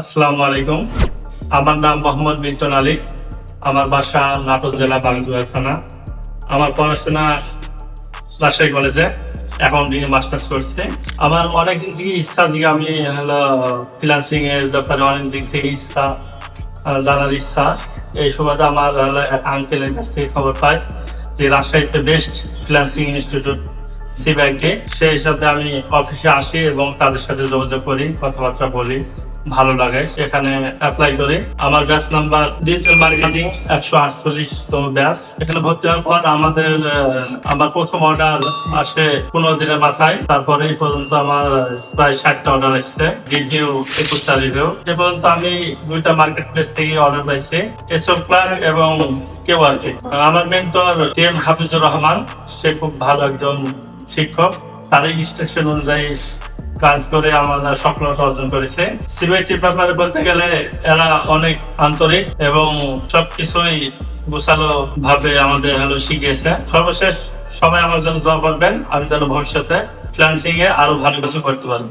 আসসালামু আলাইকুম। আমার নাম মোহাম্মদ মিল্টন আলী। আমার বাসা নাটোর জেলা বাগদুয়ার থানা আমার পড়াশোনা রাজশাহী কলেজে অ্যাকাউন্টিং এ মাস্টার্স করছে। আমার অনেক দিন থেকে ইচ্ছা যে আমি, হলো ফ্রিলান্সিং ব্যাপারে অনেক দিক থেকে ইচ্ছা জানার ইচ্ছা। এই সুবাদে আমার আঙ্কেলের কাছ থেকে খবর পাই যে রাজশাহীতে বেস্ট ফ্রিলান্সিং ইনস্টিটিউট সি ব্যাংকে সেই হিসাবে আমি অফিসে আসি এবং তাদের সাথে যোগাযোগ করি, কথাবার্তা বলি। ভালো লাগে। এখানে অ্যাপ্লাই করি আমার ব্যাচ নাম্বার ডিজিটাল মার্কেটিং একশো আটচল্লিশ তম ব্যাচ এখানে ভর্তি হওয়ার পর আমাদের আমার প্রথম অর্ডার আসে পনেরো দিনের মাথায়। তারপরে এই পর্যন্ত আমার প্রায় ষাটটা অর্ডার আসছে। রিভিউ একুশ তারিখেও এ পর্যন্ত আমি দুইটা মার্কেট প্লেস থেকে অর্ডার পাইছি। এসব ক্লার্ক এবং কেউ আর কি। আমার mentor T M Hafizur Rahman, সে খুব ভালো একজন শিক্ষক। তার ইনস্ট্রাকশন অনুযায়ী কাজ করে আমরা সফলতা অর্জন করেছে। সিবিআইটির ব্যাপারে বলতে গেলে এরা অনেক আন্তরিক এবং সবকিছুই গোছালো ভাবে আমাদের হলো শিখিয়েছে। সর্বশেষ সবাই আমার জন্য দোয়া করবেন, আমি যেন ভবিষ্যতে ফ্রিল্যান্সিং এ আরও ভালো কিছু করতে পারব।